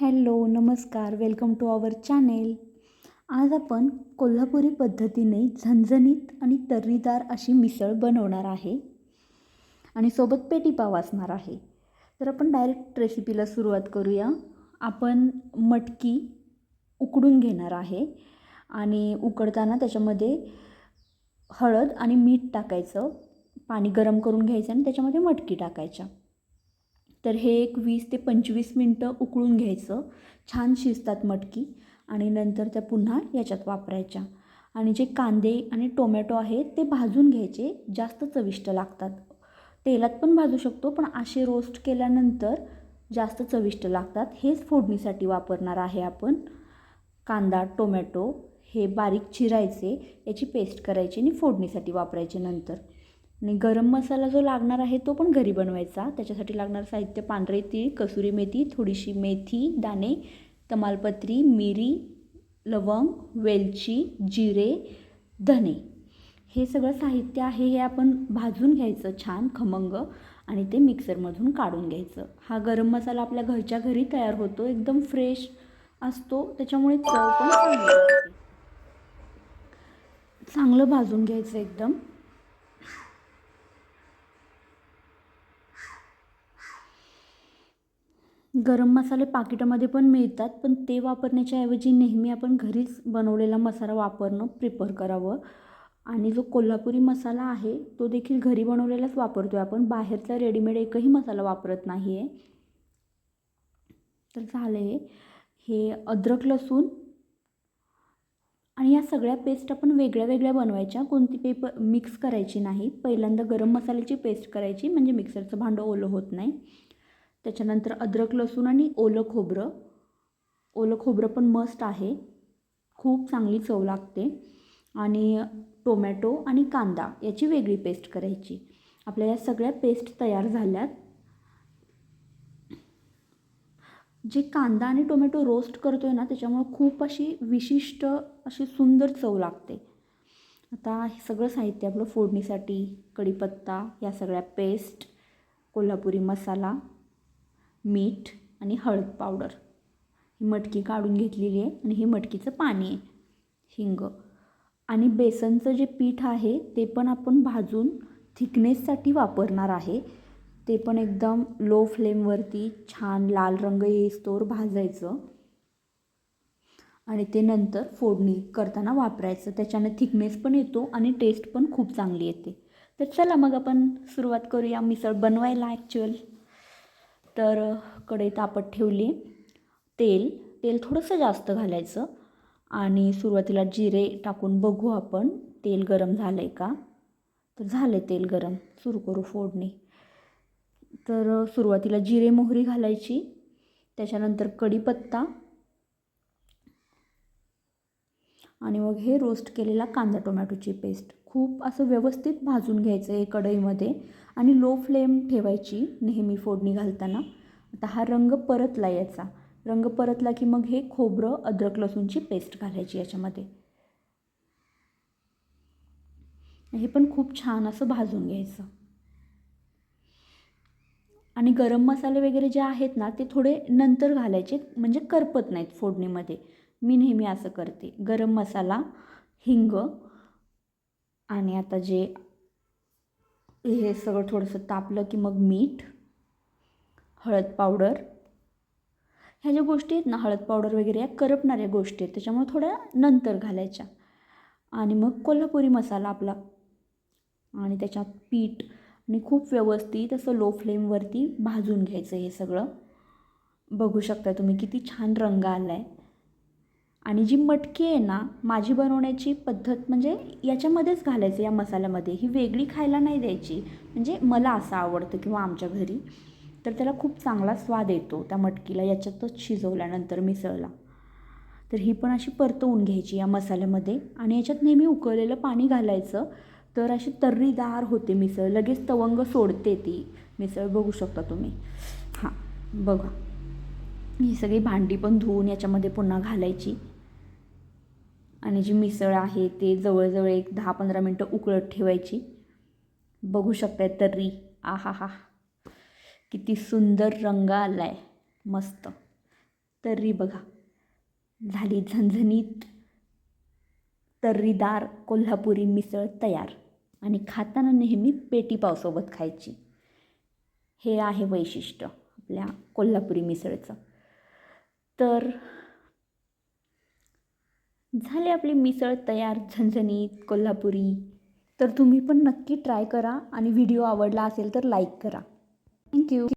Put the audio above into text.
Hello नमस्कार. Welcome to our channel. आज आपण कोल्हापुरी पद्धतीने झणझणीत आणि तर्रीदार अशी मिसळ बनवणार आहे आणि सोबत पेटीपाव असणार आहे. तर आपण डायरेक्ट रेसिपीला सुरुवात करूया. आपण मटकी उकडून घेणार आहे आणि उकडताना त्याच्यामध्ये हळद आणि मीठ टाकायचं. पाणी गरम करून घ्यायचं आणि त्याच्यामध्ये मटकी टाकायच्या तर हे एक वीस ते पंचवीस मिनटं उकळून घ्यायचं. छान शिजतात मटकी. आणि नंतर त्या पुन्हा याच्यात वापरायच्या. आणि जे कांदे आणि टोमॅटो आहेत ते भाजून घ्यायचे. जास्त चविष्ट लागतात. तेलात पण भाजू शकतो पण असे रोस्ट केल्यानंतर जास्त चविष्ट लागतात. हेच फोडणीसाठी वापरणार आहे आपण. कांदा टोमॅटो हे बारीक चिरायचे. याची पेस्ट करायची आणि फोडणीसाठी वापरायचे नंतर. आणि गरम मसाला जो लागणार आहे तो पण घरी बनवायचा. त्याच्यासाठी लागणारं साहित्य पांढरे तीळ कसुरी मेथी थोडीशी मेथी दाणे तमालपत्री मिरी लवंग वेलची जिरे धने. हे सगळं साहित्य आहे हे आपण भाजून घ्यायचं छान खमंग आणि ते मिक्सरमधून काढून घ्यायचं. हा गरम मसाला आपल्या घरच्या घरी तयार होतो एकदम फ्रेश असतो त्याच्यामुळे चव पण चांगली चांगलं भाजून घ्यायचं एकदम. गरम मसाले पाकिटामध्ये पण मिळतात पण ते वापरण्याच्या ऐवजी नेहमी आपण घरीच बनवलेला मसाला वापरणं प्रिफर करावं. आणि जो कोल्हापुरी मसाला आहे तो देखील घरी बनवलेलाच वापरतो आहे आपण. बाहेरचा रेडीमेड एकही मसाला वापरत नाही आहे तर झालं आहे हे अद्रक लसूण आणि या सगळ्या पेस्ट आपण वेगळ्या वेगळ्या बनवायच्या. कोणती पेपर मिक्स करायची नाही. पहिल्यांदा गरम मसाल्याची पेस्ट करायची म्हणजे मिक्सरचं भांडं ओलं होत नाही. त्याच्यानंतर अद्रक लसूण आणि ओलं खोबरं. ओलं खोबरं पण मस्ट आहे. खूप चांगली चव लागते. आणि टोमॅटो आणि कांदा याची वेगळी पेस्ट करायची. आपल्या या सगळ्या पेस्ट तयार झाल्यात. जे कांदा आणि टोमॅटो रोस्ट करतो आहे ना त्याच्यामुळं खूप अशी विशिष्ट अशी सुंदर चव लागते. आता हे सगळं साहित्य आपलं फोडणीसाठी कढीपत्ता या सगळ्या पेस्ट कोल्हापुरी मसाला मीठ आणि हळद पावडर. ही मटकी काढून घेतलेली आहे आणि हे मटकीचं पाणी आहे हिंग. आणि बेसनचं जे पीठ आहे ते पण आपण भाजून थिकनेससाठी वापरणार आहे. ते पण एकदम लो फ्लेमवरती छान लाल रंग येईस्तोवर भाजायचं. आणि ते नंतर फोडणी करताना वापरायचं. त्याच्यानं थिकनेस पण येतो आणि टेस्ट पण खूप चांगली येते. तर चला मग आपण सुरुवात करूया. मिसळ बनवायला ॲक्च्युअल तर कढई तापत ठेवली. तेल तेल थोडंसं जास्त घालायचं आणि सुरुवातीला जिरे टाकून बघू आपण तेल गरम झालं आहे का? तर झालं आहे तेल गरम सुरू करू फोडणी. तर सुरुवातीला जिरे मोहरी घालायची त्याच्यानंतर कढीपत्ता आणि मग हे रोस्ट केलेला कांदा टोमॅटोची पेस्ट. खूप असं व्यवस्थित भाजून घ्यायचं आहे कढईमध्ये आणि लो फ्लेम ठेवायची नेहमी फोडणी घालताना. आता हा रंग परतला याचा. रंग परतला की मग हे खोबरं अद्रक लसूणची पेस्ट घालायची याच्यामध्ये. हे पण खूप छान असं भाजून घ्यायचं. आणि गरम मसाले वगैरे जे आहेत ना ते थोडे नंतर घालायचे म्हणजे करपत नाहीत फोडणीमध्ये. मी नेहमी असं करते. गरम मसाला हिंग आणि आता जे हे सगळं थोडंसं तापलं की मग मीठ हळद पावडर. ह्या ज्या गोष्टी आहेत ना हळद पावडर वगैरे या करपणाऱ्या गोष्टी आहेत त्याच्यामुळे थोड्या नंतर घालायच्या. आणि मग कोल्हापुरी मसाला आपला आणि त्याच्यात पीठ आणि खूप व्यवस्थित असं लो फ्लेमवरती भाजून घ्यायचं हे सगळं. बघू शकता तुम्ही किती छान रंग आला आहे आणि जी मटकी आहे ना माझी बनवण्याची पद्धत म्हणजे याच्यामध्येच घालायचं या मसाल्यामध्ये. ही वेगळी खायला नाही द्यायची. म्हणजे मला असं आवडतं किंवा आमच्या घरी. तर त्याला खूप चांगला स्वाद येतो त्या मटकीला. याच्यातच शिजवल्यानंतर मिसळला. तर ही पण अशी परतवून घ्यायची या मसाल्यामध्ये. आणि याच्यात नेहमी उकळलेलं पाणी घालायचं. तर अशी तर्रीदार होते मिसळ. लगेच तवंग सोडते ती. मिसळ बघू शकता तुम्ही. हां बघा. ही सगळी भांडी पण धुवून याच्यामध्ये पुन्हा घालायची. आणि जी मिसळ आहे ते जवळजवळ एक दहा पंधरा मिनटं उकळत ठेवायची. बघू शकताय तर्री. आहा हा किती सुंदर रंग आला आहे मस्त. तर्री बघा. झाली झणझणीत तर्रीदार कोल्हापुरी मिसळ तयार. आणि खाताना नेहमी पेटी पावसोबत खायची. हे आहे वैशिष्ट्य आपल्या कोल्हापुरी मिसळचं. तर झाले आपली मिसळ तयार झणझणीत कोल्हापुरी. तर तुम्ही पण नक्की ट्राय करा आणि व्हिडिओ आवडला असेल तर लाईक करा. थँक्यू